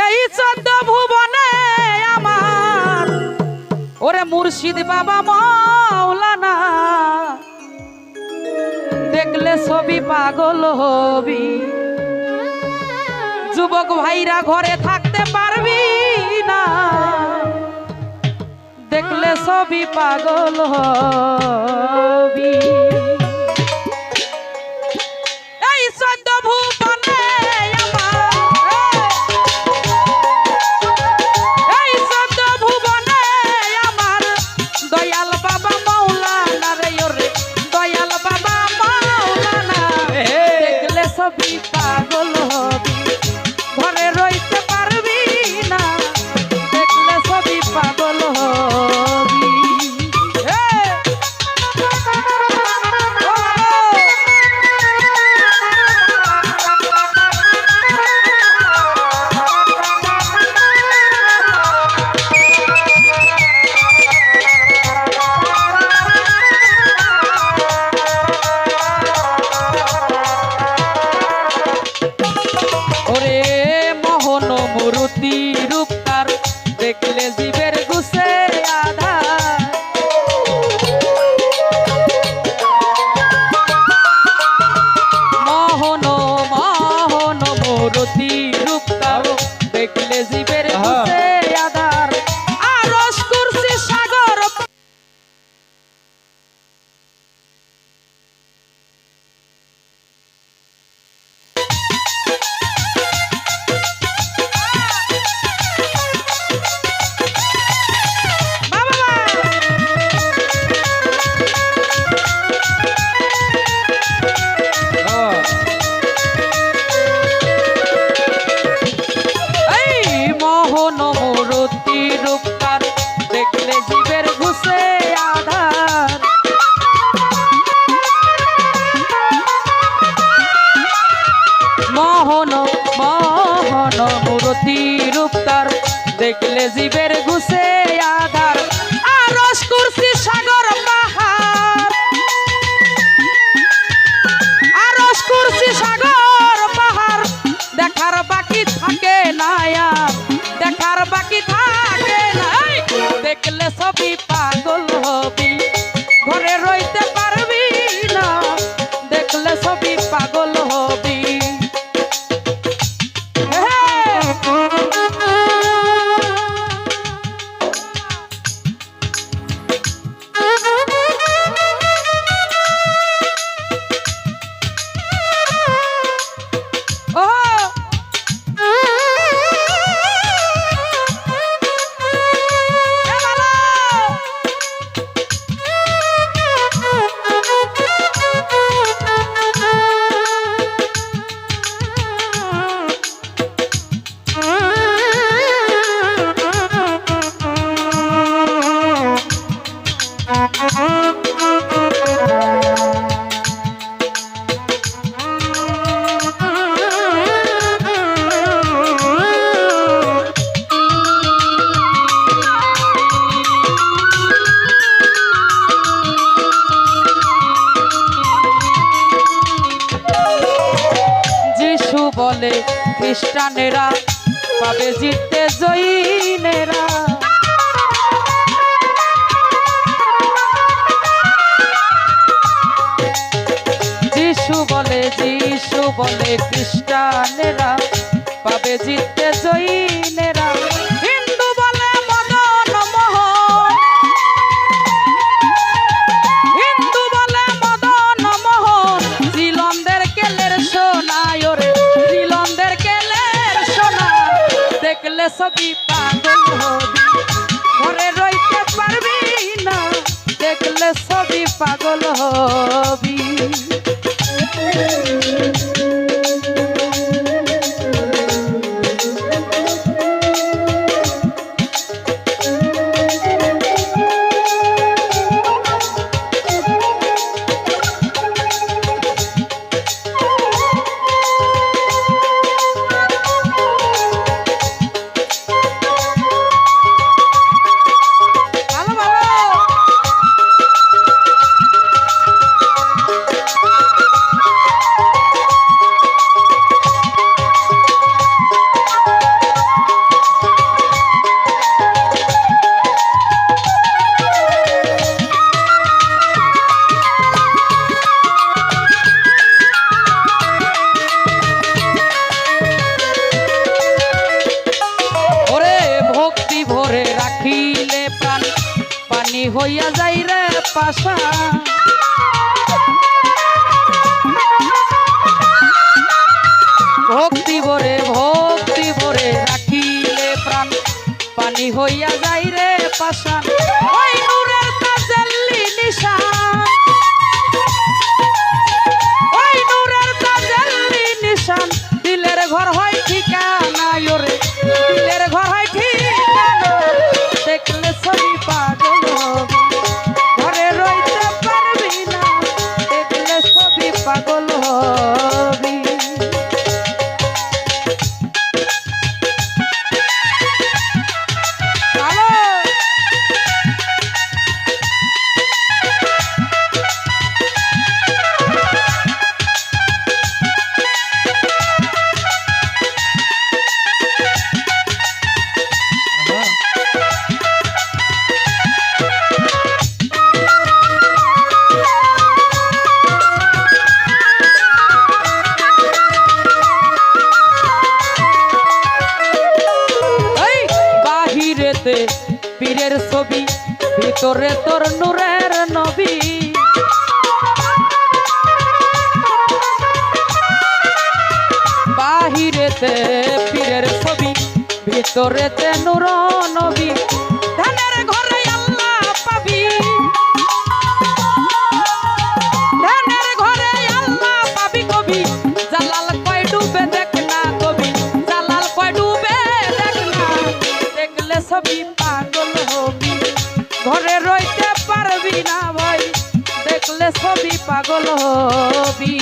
এই চোদ্দ ভুবনে আমার। ওরে মুর্শিদ বাবা মাওলানা দেখলে ছবি পাগল হবি। যুবক ভাইরা ঘরে থাকতে পারবি না। দেখলে ছবি পাগল হবি। মোহন মহন মূরতি রূপতার দেখলে জীবের ঘুষে আধার। আর সাগর বলে খ্রিস্টানেরা পাবে জিততে জৈনেরা। যিশু বলে যিশু বলে খ্রিস্টানেরা পাবে জিততে জৈনেরা। সবই পাগল হবি। ঘরে রইতে পারবি না দেখলে সবই পাগল হবি। পাশা ভক্তি ভরে ভক্তি ভরে রাখিলে প্রাণ। পানি হইয়া যাই রে পাশা। তোরে তোর নূরের নবী। বাহিরেতে পীরের ছবি ভিতরেতে নূর নবী। ছবি পাগল হবি।